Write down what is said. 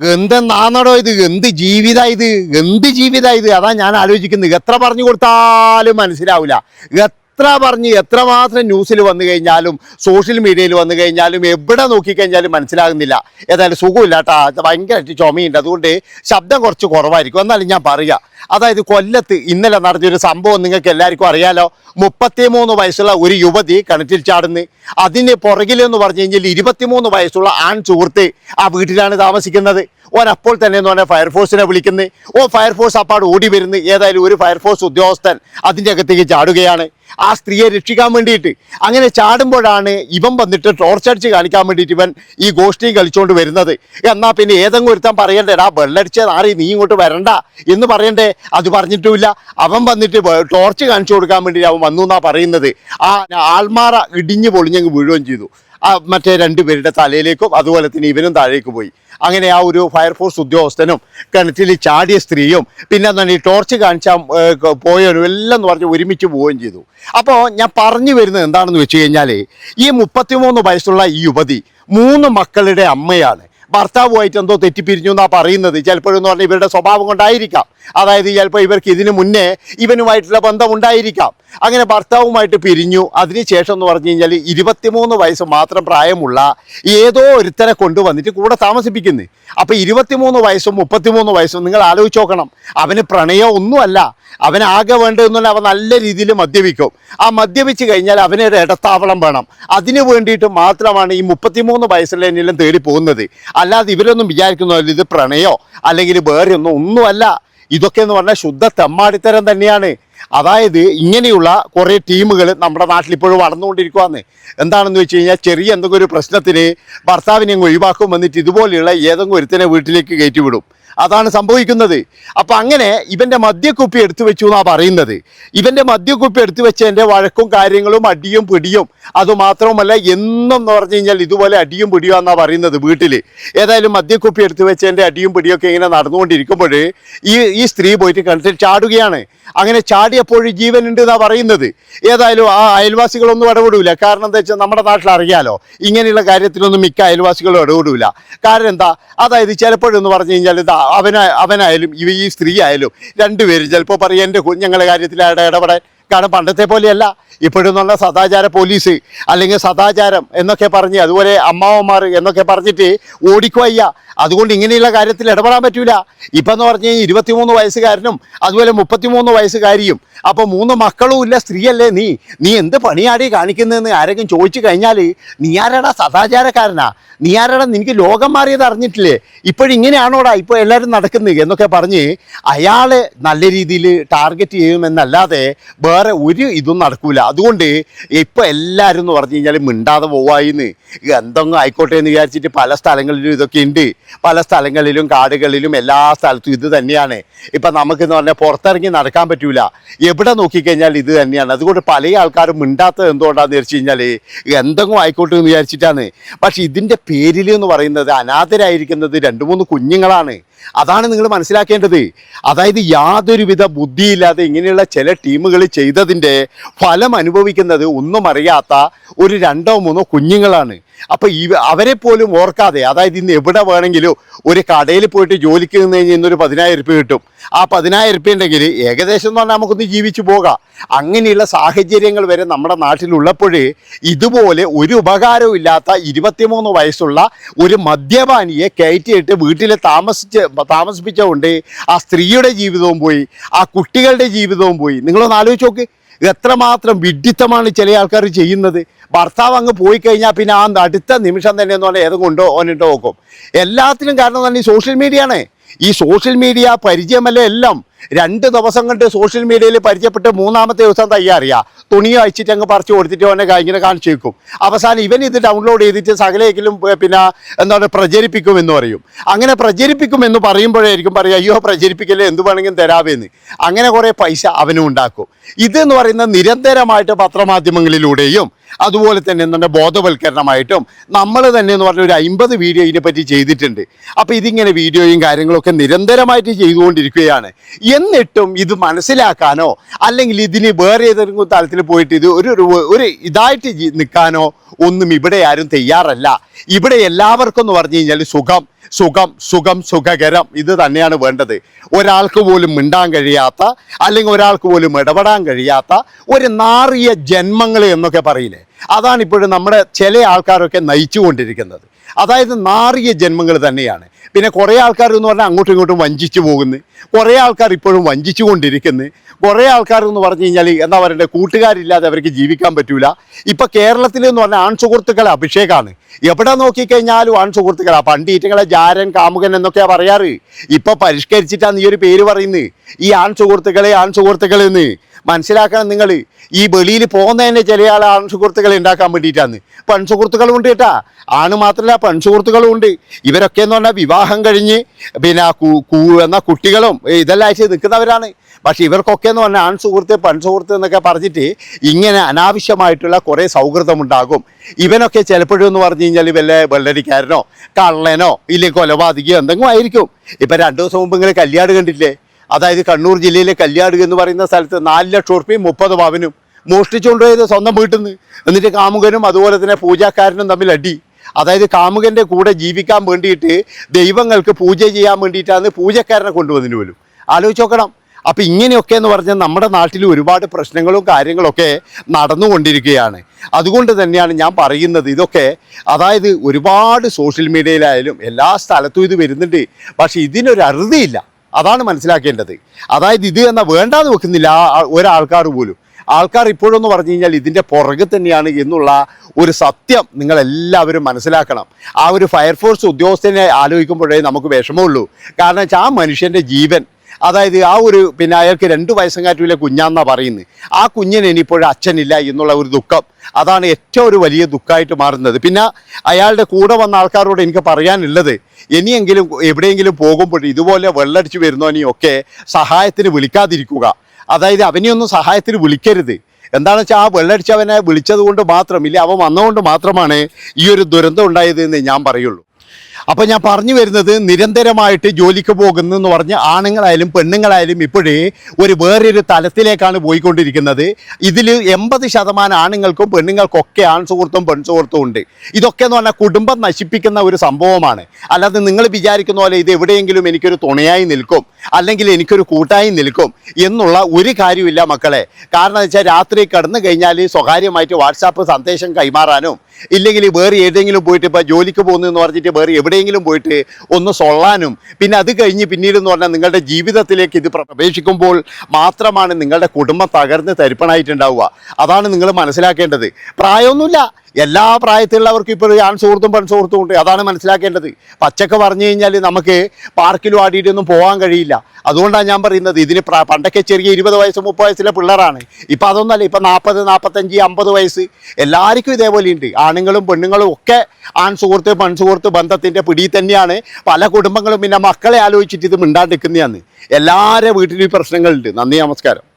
എന്തെന്നാണോ ഇത്? എന്ത് ജീവിത ഇത്? എന്ത് ജീവിത ഇത്? അതാ ഞാൻ ആലോചിക്കുന്നത്. എത്ര പറഞ്ഞു കൊടുത്താലും മനസ്സിലാവില്ല എത്ര പറഞ്ഞ് എത്രമാത്രം ന്യൂസിൽ വന്നു കഴിഞ്ഞാലും സോഷ്യൽ മീഡിയയിൽ വന്നു കഴിഞ്ഞാലും എവിടെ നോക്കിക്കഴിഞ്ഞാലും മനസ്സിലാകുന്നില്ല. ഏതായാലും സുഖമില്ല കേട്ടോ ഭയങ്കരമായിട്ട് ചുമയുണ്ട്. അതുകൊണ്ട് ശബ്ദം കുറച്ച് കുറവായിരിക്കും. എന്നാലും ഞാൻ പറയുക അതായത് കൊല്ലത്ത് ഇന്നലെ നടത്തിയൊരു സംഭവം നിങ്ങൾക്ക് എല്ലാവർക്കും അറിയാലോ. മുപ്പത്തിമൂന്ന് വയസ്സുള്ള ഒരു യുവതി കിണറ്റിൽ ചാടുന്നു. അതിന് പുറകിലെന്ന് പറഞ്ഞു കഴിഞ്ഞാൽ ഇരുപത്തിമൂന്ന് വയസ്സുള്ള ആൺ സുഹൃത്ത് ആ വീട്ടിലാണ് താമസിക്കുന്നത്. ഓൻ അപ്പോൾ തന്നെ എന്ന് പറഞ്ഞാൽ ഫയർഫോഴ്സിനെ വിളിക്കുന്നത് ഓ ഫയർഫോഴ്സ് അപ്പാട് ഓടി വരുന്നു. ഏതായാലും ഒരു ഫയർഫോഴ്സ് ഉദ്യോഗസ്ഥൻ അതിന്റെ അകത്തേക്ക് ചാടുകയാണ്. ആ സ്ത്രീയെ രക്ഷിക്കാൻ വേണ്ടിയിട്ട്. അങ്ങനെ ചാടുമ്പോഴാണ് ഇവൻ വന്നിട്ട് ടോർച്ച് അടിച്ച് കാണിക്കാൻ വേണ്ടിയിട്ട് ഇവൻ ഈ ഗോഷ്ടിയും കളിച്ചുകൊണ്ട് വരുന്നത്. എന്നാൽ പിന്നെ ഏതെങ്കിലും ഒരുത്തൻ ആ വെള്ളടിച്ച നാറി നീ ഇങ്ങോട്ട് വരണ്ട എന്ന് പറയണ്ടേ? അത് പറഞ്ഞിട്ടുമില്ല. അവൻ വന്നിട്ട് ടോർച്ച് കാണിച്ചു കൊടുക്കാൻ വേണ്ടിയിട്ട് അവൻ വന്നു എന്നാ പറയുന്നത്. ആ ആൾമാറ ഇടിഞ്ഞു പൊളിഞ്ഞങ്ങ് വീഴുകയും ചെയ്തു. മറ്റേ രണ്ടുപേരുടെ തലയിലേക്കും അതുപോലെ തന്നെ ഇവനും താഴേക്ക് പോയി. അങ്ങനെ ആ ഒരു ഫയർഫോഴ്സ് ഉദ്യോഗസ്ഥനും കിണറ്റിൽ ചാടിയ സ്ത്രീയും പിന്നെ എന്താണ് ഈ ടോർച്ച് കാണിച്ചാൽ പോയവനും എല്ലാം എന്ന് പറഞ്ഞ് ഒരുമിച്ച് പോവുകയും ചെയ്തു. അപ്പോൾ ഞാൻ പറഞ്ഞു വരുന്നത് എന്താണെന്ന് വെച്ച് കഴിഞ്ഞാൽ ഈ മുപ്പത്തിമൂന്ന് വയസ്സുള്ള ഈ യുവതി മൂന്ന് മക്കളുടെ അമ്മയാണ്. ഭർത്താവുമായിട്ട് എന്തോ തെറ്റിപ്പിരിഞ്ഞു എന്നാണ് പറയുന്നത്. ചിലപ്പോഴെന്ന് പറഞ്ഞാൽ ഇവരുടെ സ്വഭാവം കൊണ്ടായിരിക്കാം. അതായത് ചിലപ്പോൾ ഇവർക്ക് ഇതിനു മുന്നേ ഇവനുമായിട്ടുള്ള ബന്ധം ഉണ്ടായിരിക്കാം അങ്ങനെ ഭർത്താവുമായിട്ട് പിരിഞ്ഞു. അതിനുശേഷം എന്ന് പറഞ്ഞു കഴിഞ്ഞാൽ ഇരുപത്തിമൂന്ന് വയസ്സ് മാത്രം പ്രായമുള്ള ഏതോ ഒരുത്തനെ കൊണ്ടുവന്നിട്ട് കൂടെ താമസിപ്പിക്കുന്നു. അപ്പോൾ ഇരുപത്തിമൂന്ന് വയസ്സും മുപ്പത്തിമൂന്ന് വയസ്സും നിങ്ങൾ ആലോചിച്ച് നോക്കണം. അവന് പ്രണയം ഒന്നുമല്ല. അവനാകെ വേണ്ടതെന്നുള്ള അവൻ നല്ല രീതിയിൽ മദ്യപിക്കും. ആ മദ്യപിച്ച് കഴിഞ്ഞാൽ അവന് ഒരു ഇടത്താവളം വേണം. അതിനു വേണ്ടിയിട്ട് മാത്രമാണ് ഈ മുപ്പത്തിമൂന്ന് വയസ്സിലെ എന്നെല്ലാം തേടി പോകുന്നത് അല്ലാതെ ഇവരൊന്നും വിചാരിക്കുന്നതല്ല ഇത് പ്രണയോ അല്ലെങ്കിൽ വേറെ ഒന്നും ഒന്നുമല്ല. ഇതൊക്കെ എന്ന് പറഞ്ഞാൽ ശുദ്ധ തെമ്മാടിത്തരം തന്നെയാണ്. അതായത് ഇങ്ങനെയുള്ള കുറേ ടീമുകൾ നമ്മുടെ നാട്ടിൽ ഇപ്പോഴും വളർന്നുകൊണ്ടിരിക്കുവാന്ന് എന്താണെന്ന് വെച്ച് കഴിഞ്ഞാൽ ചെറിയ എന്തെങ്കിലും ഒരു പ്രശ്നത്തിന് ഭർത്താവിനെ ഒഴിവാക്കും വന്നിട്ട് ഇതുപോലെയുള്ള ഏതെങ്കിലും ഒരുത്തനെ വീട്ടിലേക്ക് കയറ്റിവിടും. അതാണ് സംഭവിക്കുന്നത്. അപ്പം അങ്ങനെ ഇവന്റെ മദ്യക്കുപ്പി എടുത്തു വെച്ചു എന്നാണ് പറയുന്നത്. ഇവന്റെ മദ്യക്കുപ്പി എടുത്തു വെച്ചതിന്റെ വഴക്കും കാര്യങ്ങളും അടിയും പിടിയും അതുമാത്രവുമല്ല എന്നും എന്ന് പറഞ്ഞു കഴിഞ്ഞാൽ ഇതുപോലെ അടിയും പിടിയും എന്നാണ് പറയുന്നത് വീട്ടിൽ ഏതായാലും മദ്യക്കുപ്പി എടുത്തു വെച്ചതിന്റെ അടിയും പിടിയൊക്കെ ഇങ്ങനെ നടന്നുകൊണ്ടിരിക്കുമ്പോൾ ഈ ഈ സ്ത്രീ പോയിട്ട് കിണറ്റിൽ ചാടുകയാണ്. അങ്ങനെ ചാടിയപ്പോൾ ജീവനുണ്ട് എന്നാണ് പറയുന്നത്. ഏതായാലും ആ അയൽവാസികളൊന്നും ഇടപെടില്ല കാരണം എന്താ വെച്ചാൽ നമ്മുടെ നാട്ടിൽ അറിയാലോ ഇങ്ങനെയുള്ള കാര്യത്തിലൊന്നും മിക്ക അയൽവാസികളും ഇടപെടില്ല കാരണം എന്താ? അതായത് ചിലപ്പോഴെന്ന് പറഞ്ഞു കഴിഞ്ഞാൽ ഇതാ അവന അവനായാലും ഈ സ്ത്രീ ആയാലും രണ്ടുപേരും ചിലപ്പോൾ പറയും എന്റെ ഞങ്ങളുടെ കാര്യത്തിൽ ഇടപെടാൻ കാരണം പണ്ടത്തെ പോലെയല്ല. ഇപ്പോഴെന്നുള്ള സദാചാര പോലീസ് അല്ലെങ്കിൽ സദാചാരം എന്നൊക്കെ പറഞ്ഞ് അതുപോലെ അമ്മാവന്മാർ എന്നൊക്കെ പറഞ്ഞിട്ട് ഓടിക്കുവയ്യ അതുകൊണ്ട് ഇങ്ങനെയുള്ള കാര്യത്തിൽ ഇടപെടാൻ പറ്റൂല. ഇപ്പം എന്ന് പറഞ്ഞു കഴിഞ്ഞാൽ ഇരുപത്തിമൂന്ന് വയസ്സുകാരനും അതുപോലെ മുപ്പത്തിമൂന്ന് വയസ്സുകാരിയും. അപ്പോൾ മൂന്ന് മക്കളും ഇല്ല സ്ത്രീയല്ലേ നീ? നീ എന്ത് പണിയാടി കാണിക്കുന്നതെന്ന് ആരെങ്കിലും ചോദിച്ചു കഴിഞ്ഞാൽ നീ ആരാടാ സദാചാരക്കാരനാ? നീ ആരാടാ? നിനക്ക് ലോകം മാറിയത് അറിഞ്ഞിട്ടില്ലേ? ഇപ്പോഴിങ്ങനെയാണോടാ ഇപ്പോൾ എല്ലാവരും നടക്കുന്നത് എന്നൊക്കെ പറഞ്ഞ് അയാളെ നല്ല രീതിയിൽ ടാർഗറ്റ് ചെയ്യുമെന്നല്ലാതെ വേറെ ഒരു ഇതും നടക്കൂല. അതുകൊണ്ട് ഇപ്പം എല്ലാവരും എന്ന് പറഞ്ഞു കഴിഞ്ഞാൽ മിണ്ടാതെ പോവായിന്ന്. എന്തെങ്കിലും ആയിക്കോട്ടെ എന്ന് വിചാരിച്ചിട്ട് പല സ്ഥലങ്ങളിലും ഇതൊക്കെ ഉണ്ട് പല സ്ഥലങ്ങളിലും കാടുകളിലും എല്ലാ സ്ഥലത്തും ഇത് തന്നെയാണ്. ഇപ്പം നമുക്കെന്ന് പറഞ്ഞാൽ പുറത്തിറങ്ങി നടക്കാൻ പറ്റൂല. എവിടെ നോക്കിക്കഴിഞ്ഞാൽ ഇത് തന്നെയാണ്. അതുകൊണ്ട് പല ആൾക്കാരും മിണ്ടാത്തത് എന്തുകൊണ്ടാന്ന് വെച്ച് കഴിഞ്ഞാൽ എന്തെങ്കിലും ആയിക്കോട്ടെ എന്ന് വിചാരിച്ചിട്ടാണ്. പക്ഷെ ഇതിന്റെ പേരിൽ എന്ന് പറയുന്നത് അനാഥരായിരിക്കുന്നത് രണ്ട് മൂന്ന് കുഞ്ഞുങ്ങളാണ്. അതാണ് നിങ്ങൾ മനസ്സിലാക്കേണ്ടത്. അതായത് യാതൊരുവിധ ബുദ്ധിയില്ലാതെ ഇങ്ങനെയുള്ള ചില ടീമുകൾ ചെയ്തതിന്റെ ഫലം അനുഭവിക്കുന്നത് ഒന്നും അറിയാത്ത ഒരു രണ്ടോ മൂന്നോ കുഞ്ഞുങ്ങളാണ്. അപ്പോൾ ഈ അവരെ പോലും ഓർക്കാതെ അതായത് ഇന്ന് എവിടെ വേണമെങ്കിലും ഒരു കടയിൽ പോയിട്ട് ജോലിക്ക് നിന്ന് കഴിഞ്ഞാൽ ഇന്നൊരു പതിനായിരം രൂപ കിട്ടും. ആ പതിനായിരം രൂപ ഉണ്ടെങ്കിൽ ഏകദേശം എന്ന് പറഞ്ഞാൽ നമുക്കൊന്ന് ജീവിച്ചു പോകാം. അങ്ങനെയുള്ള സാഹചര്യങ്ങൾ വരെ നമ്മുടെ നാട്ടിലുള്ളപ്പോൾ ഇതുപോലെ ഒരു ഉപകാരവും ഇല്ലാത്ത ഇരുപത്തിമൂന്ന് വയസ്സുള്ള ഒരു മദ്യപാനിയെ കയറ്റിയിട്ട് വീട്ടിൽ താമസിച്ച് താമസിപ്പിച്ചുകൊണ്ട് ആ സ്ത്രീയുടെ ജീവിതവും പോയി ആ കുട്ടികളുടെ ജീവിതവും പോയി. നിങ്ങളൊന്ന് ആലോചിച്ച് നോക്ക്. എത്രമാത്രം വിഡിത്തമാണ് ചില ആൾക്കാർ ചെയ്യുന്നത്. ഭർത്താവ് അങ്ങ് പോയി കഴിഞ്ഞാൽ പിന്നെ ആ അടുത്ത നിമിഷം തന്നെ എന്ന് പറഞ്ഞാൽ ഏതും കൊണ്ടോ ഓനിട്ടോ നോക്കും. എല്ലാത്തിനും കാരണം തന്നെ ഈ സോഷ്യൽ മീഡിയ ആണ്. ഈ സോഷ്യൽ മീഡിയ പരിചയമല്ല എല്ലാം. രണ്ട് ദിവസം കൊണ്ട് സോഷ്യൽ മീഡിയയിൽ പരിചയപ്പെട്ട് മൂന്നാമത്തെ ദിവസം തയ്യാറിയാ. തുണി അയച്ചിട്ട് അങ്ങ് പറിച്ചു കൊടുത്തിട്ട് അവനെ ഇങ്ങനെ കാണിച്ചു വെക്കും. അവസാനം ഇവൻ ഇത് ഡൗൺലോഡ് ചെയ്തിട്ട് സകലേക്കിലും പിന്നെ എന്താണ് പ്രചരിപ്പിക്കും എന്ന് പറയും. അങ്ങനെ പ്രചരിപ്പിക്കും എന്ന് പറയുമ്പോഴായിരിക്കും പറയുക അയ്യോ പ്രചരിപ്പിക്കല്ലേ എന്ത് വേണമെങ്കിലും തരാമെന്ന് അങ്ങനെ കുറേ പൈസ അവനും ഉണ്ടാക്കും. ഇതെന്ന് പറയുന്ന നിരന്തരമായിട്ട് പത്രമാധ്യമങ്ങളിലൂടെയും അതുപോലെ തന്നെ എന്താണ് ബോധവൽക്കരണമായിട്ടും നമ്മൾ തന്നെ എന്ന് പറഞ്ഞ ഒരു അമ്പത് വീഡിയോ ഇതിനെപ്പറ്റി ചെയ്തിട്ടുണ്ട്. അപ്പോൾ ഇതിങ്ങനെ വീഡിയോയും കാര്യങ്ങളൊക്കെ നിരന്തരമായിട്ട് ചെയ്തുകൊണ്ടിരിക്കുകയാണ്. എന്നിട്ടും ഇത് മനസ്സിലാക്കാനോ അല്ലെങ്കിൽ ഇതിന് വേറെ ഏതെങ്കിലും തലത്തിൽ പോയിട്ട് ഇത് ഒരു ഒരു- ഇതായിട്ട് നിൽക്കാനോ ഒന്നും ഇവിടെ ആരും തയ്യാറല്ല. ഇവിടെ എല്ലാവർക്കും എന്ന് പറഞ്ഞു കഴിഞ്ഞാൽ സുഖം സുഖം സുഖം സുഖകരം ഇത് തന്നെയാണ് വേണ്ടത്. ഒരാൾക്ക് പോലും മിണ്ടാൻ കഴിയാത്ത അല്ലെങ്കിൽ ഒരാൾക്ക് പോലും ഇടപെടാൻ കഴിയാത്ത ഒരു നാറിയ ജന്മങ്ങൾ എന്നൊക്കെ പറയില്ലേ? അതാണ് ഇപ്പോഴും നമ്മുടെ ചില ആൾക്കാരൊക്കെ നയിച്ചുകൊണ്ടിരിക്കുന്നത്. അതായത് നാറിയ ജന്മങ്ങൾ തന്നെയാണ്. പിന്നെ കുറേ ആൾക്കാർ എന്ന് പറഞ്ഞാൽ അങ്ങോട്ടും ഇങ്ങോട്ടും വഞ്ചിച്ചു പോകുന്നു. കുറേ ആൾക്കാർ ഇപ്പോഴും വഞ്ചിച്ചു കൊണ്ടിരിക്കുന്നു. കുറേ ആൾക്കാർ എന്ന് പറഞ്ഞു കഴിഞ്ഞാൽ എന്താ പറയുക കൂട്ടുകാരില്ലാതെ അവർക്ക് ജീവിക്കാൻ പറ്റൂല. ഇപ്പം കേരളത്തിൽ എന്ന് പറഞ്ഞാൽ ആൺ സുഹൃത്തുക്കളെ അഭിഷേകമാണ് എവിടെ നോക്കിക്കഴിഞ്ഞാലും ആൺ സുഹൃത്തുക്കളാ പണ്ട് ജാരൻ കാമുകൻ എന്നൊക്കെയാണ് പറയാറ്. ഇപ്പം പരിഷ്കരിച്ചിട്ടാണ് ഈ ഒരു പേര് പറയുന്നത്. ഈ ആൺ സുഹൃത്തുക്കളെ ആൺ സുഹൃത്തുക്കളെന്ന് മനസ്സിലാക്കണം നിങ്ങൾ. ഈ വെളിയിൽ പോകുന്നതന്നെ ചില ആൾ ആൺസുഹൃത്തുക്കൾ ഉണ്ടാക്കാൻ വേണ്ടിയിട്ടാണ് പെൺസുഹൃത്തുക്കളും ഉണ്ട് കേട്ടാ. ആണ് മാത്രമല്ല പെൺസുഹൃത്തുക്കളും ഉണ്ട്. ഇവരൊക്കെ എന്ന് പറഞ്ഞാൽ വിവാഹം കഴിഞ്ഞ് പിന്നെ കൂ എന്ന കുട്ടികളും ഇതെല്ലാം അയച്ച് നിൽക്കുന്നവരാണ്. പക്ഷെ ഇവർക്കൊക്കെ എന്ന് പറഞ്ഞാൽ ആൺ സുഹൃത്ത് പെൺസുഹൃത്ത് എന്നൊക്കെ പറഞ്ഞിട്ട് ഇങ്ങനെ അനാവശ്യമായിട്ടുള്ള കുറേ സൗഹൃദമുണ്ടാകും ഇവനൊക്കെ ചിലപ്പോഴും എന്ന് പറഞ്ഞു കഴിഞ്ഞാൽ വല്ല വെള്ളരിക്കാരനോ കള്ളനോ ഇല്ലെങ്കിൽ കൊലപാതകയോ എന്തെങ്കിലും ആയിരിക്കും. ഇപ്പം രണ്ടു ദിവസം മുമ്പ് ഇങ്ങനെ കല്യാണം കണ്ടില്ലേ അതായത് കണ്ണൂർ ജില്ലയിലെ കല്യാട് എന്ന് പറയുന്ന സ്ഥലത്ത് നാല് ലക്ഷം ഉറുപ്പിയും മുപ്പത് പവനും മോഷ്ടിച്ചുകൊണ്ടുപോയത് സ്വന്തം വീട്ടിൽ നിന്ന് എന്നിട്ട് കാമുകനും അതുപോലെ തന്നെ പൂജാക്കാരനും തമ്മിൽ അടി. അതായത് കാമുകന്റെ കൂടെ ജീവിക്കാൻ വേണ്ടിയിട്ട് ദൈവങ്ങൾക്ക് പൂജ ചെയ്യാൻ വേണ്ടിയിട്ടാണ് പൂജക്കാരനെ കൊണ്ടുവന്നതിന് പോലും. ആലോചിച്ച് നോക്കണം. അപ്പം ഇങ്ങനെയൊക്കെ എന്ന് പറഞ്ഞാൽ നമ്മുടെ നാട്ടിൽ ഒരുപാട് പ്രശ്നങ്ങളും കാര്യങ്ങളൊക്കെ നടന്നുകൊണ്ടിരിക്കുകയാണ്. അതുകൊണ്ട് തന്നെയാണ് ഞാൻ പറയുന്നത് ഇതൊക്കെ. അതായത് ഒരുപാട് സോഷ്യൽ മീഡിയയിലായാലും എല്ലാ സ്ഥലത്തും ഇത് വരുന്നുണ്ട്. പക്ഷേ ഇതിനൊരു അറുതിയില്ല. അതാണ് മനസ്സിലാക്കേണ്ടത്. അതായത് ഇത് എന്ന വേണ്ടാന്ന് വെക്കുന്നില്ല ഒരാൾക്കാർ പോലും. ആൾക്കാർ ഇപ്പോഴെന്ന് പറഞ്ഞു കഴിഞ്ഞാൽ ഇതിന്റെ പുറകെ തന്നെയാണ് എന്നുള്ള ഒരു സത്യം നിങ്ങളെല്ലാവരും മനസ്സിലാക്കണം. ആ ഒരു ഫയർഫോഴ്സ് ഉദ്യോഗസ്ഥനെ ആലോചിക്കുമ്പോഴേ നമുക്ക് വിഷമമുള്ളൂ. കാരണം വെച്ചാൽ ആ മനുഷ്യന്റെ ജീവൻ അതായത് ആ ഒരു പിന്നെ അയാൾക്ക് രണ്ട് വയസ്സും കാറ്റുമില്ല കുഞ്ഞാന്നാ പറയുന്നത്. ആ കുഞ്ഞിന് ഇനിയിപ്പോഴും അച്ഛനില്ല എന്നുള്ള ഒരു ദുഃഖം. അതാണ് ഏറ്റവും ഒരു വലിയ ദുഃഖമായിട്ട് മാറുന്നത്. പിന്നെ അയാളുടെ കൂടെ വന്ന ആൾക്കാരോട് എനിക്ക് പറയാനുള്ളത് ഇനിയെങ്കിലും എവിടെയെങ്കിലും പോകുമ്പോൾ ഇതുപോലെ വെള്ളടിച്ച് വരുന്നവനെയൊക്കെ സഹായത്തിന് വിളിക്കാതിരിക്കുക. അതായത് അവനെയൊന്നും സഹായത്തിന് വിളിക്കരുത്. എന്താണെന്ന് വെച്ചാൽ ആ വെള്ളടിച്ചവനെ വിളിച്ചത് കൊണ്ട് മാത്രം ഇല്ല അവൻ വന്നതുകൊണ്ട് മാത്രമാണ് ഈ ഒരു ദുരന്തം ഉണ്ടായത് എന്ന് ഞാൻ പറയുള്ളൂ. അപ്പം ഞാൻ പറഞ്ഞു വരുന്നത് നിരന്തരമായിട്ട് ജോലിക്ക് പോകുന്നു എന്ന് പറഞ്ഞ് ആണുങ്ങളായാലും പെണ്ണുങ്ങളായാലും ഇപ്പോഴേ ഒരു വേറൊരു തലത്തിലേക്കാണ് പോയിക്കൊണ്ടിരിക്കുന്നത്. ഇതിൽ എൺപത് ശതമാനം ആണുങ്ങൾക്കും പെണ്ണുങ്ങൾക്കൊക്കെ പെൺ സുഹൃത്തും ഉണ്ട്. ഇതൊക്കെ എന്ന് പറഞ്ഞാൽ കുടുംബം നശിപ്പിക്കുന്ന ഒരു സംഭവമാണ്. അല്ലാതെ നിങ്ങൾ വിചാരിക്കുന്ന പോലെ ഇത് എവിടെയെങ്കിലും എനിക്കൊരു തുണയായി നിൽക്കും അല്ലെങ്കിൽ എനിക്കൊരു കൂട്ടായി നിൽക്കും എന്നുള്ള ഒരു കാര്യമില്ല മക്കളെ. കാരണം വെച്ചാൽ രാത്രി കടന്നു കഴിഞ്ഞാൽ സ്വകാര്യമായിട്ട് വാട്സാപ്പ് സന്ദേശം കൈമാറാനും ഇല്ലെങ്കിൽ വേറെ ഏതെങ്കിലും പോയിട്ട് ഇപ്പോൾ ജോലിക്ക് പോകുന്നു എന്ന് പറഞ്ഞിട്ട് വേറെ എവിടെയെങ്കിലും പോയിട്ട് ഒന്ന് സൊള്ളാനും. പിന്നെ അത് കഴിഞ്ഞ് പിന്നീട് എന്ന് പറഞ്ഞാൽ നിങ്ങളുടെ ജീവിതത്തിലേക്ക് ഇത് പ്രവേശിക്കുമ്പോൾ മാത്രമാണ് നിങ്ങളുടെ കുടുംബം തകർന്ന് തരിപ്പണായിട്ടുണ്ടാവുക. അതാണ് നിങ്ങൾ മനസ്സിലാക്കേണ്ടത്. പ്രായമൊന്നുമില്ല. എല്ലാ പ്രായത്തിലുള്ളവർക്കും ഇപ്പോൾ ആൺ സുഹൃത്തും പെൺ സുഹൃത്തും ഉണ്ട്. അതാണ് മനസ്സിലാക്കേണ്ടത്. പച്ചക്ക് പറഞ്ഞു കഴിഞ്ഞാൽ നമുക്ക് പാർക്കിലും ആടിയിട്ടൊന്നും പോകാൻ കഴിയില്ല. അതുകൊണ്ടാണ് ഞാൻ പറയുന്നത്. ഇതിന് പണ്ടൊക്കെ ചെറിയ ഇരുപത് വയസ്സ് മുപ്പത് വയസ്സിലെ പിള്ളേരാണ്. ഇപ്പം അതൊന്നല്ല. ഇപ്പം നാൽപ്പത് നാൽപ്പത്തഞ്ച് അമ്പത് വയസ്സ് എല്ലാവർക്കും ഇതേപോലെ ഉണ്ട്. ആണുങ്ങളും പെണ്ണുങ്ങളും ഒക്കെ ആൺ സുഹൃത്ത് പെൺ സുഹൃത്ത് ബന്ധത്തിന്റെ പിടിയിൽ തന്നെയാണ്. പല കുടുംബങ്ങളും പിന്നെ മക്കളെ ആലോചിച്ചിട്ട് ഇത് മിണ്ടാണ്ടിരിക്കുന്നതാണ്. എല്ലാവരുടെ വീട്ടിലും പ്രശ്നങ്ങളുണ്ട്. നന്ദി നമസ്കാരം.